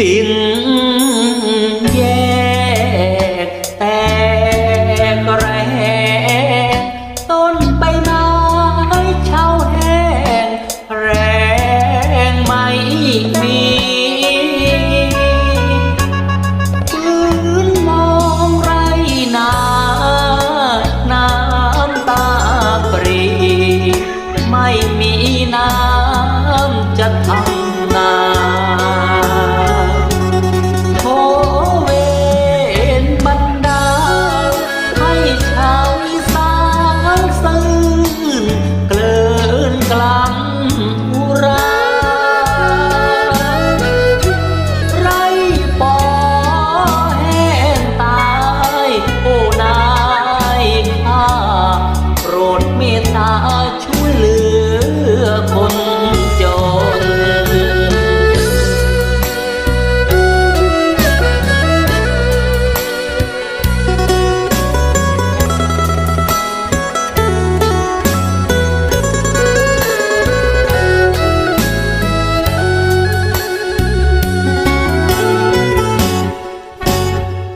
tiếng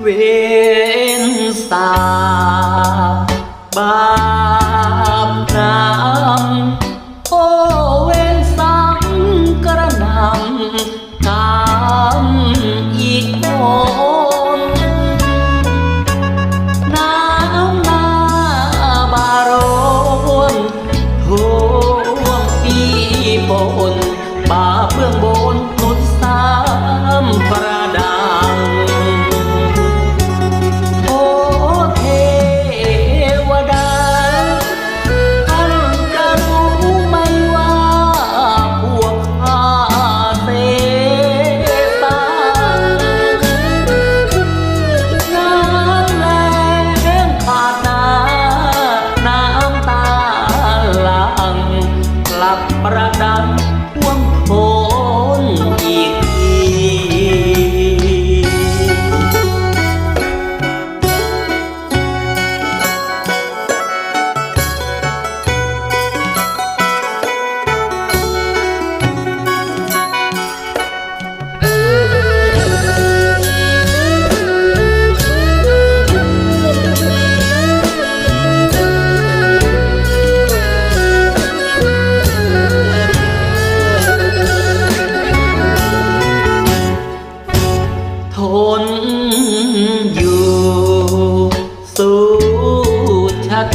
เวนสาบาปน้ำ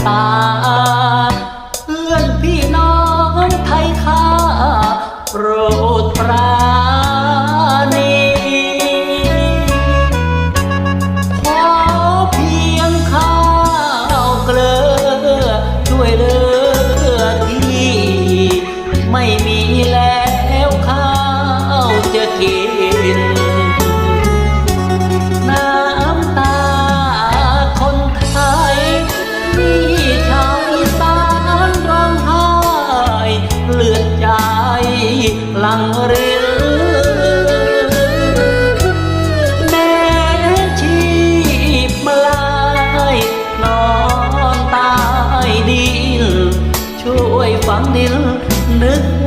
ตา เพื่อนพี่น้องไทยข้าโปรดปราณีขอเพียงข้าวเกลือด้วยเลย ខ្លាំងរីលអ្នកជីបម្លាយននតាយឌីលជួយវាំឌីលនឹក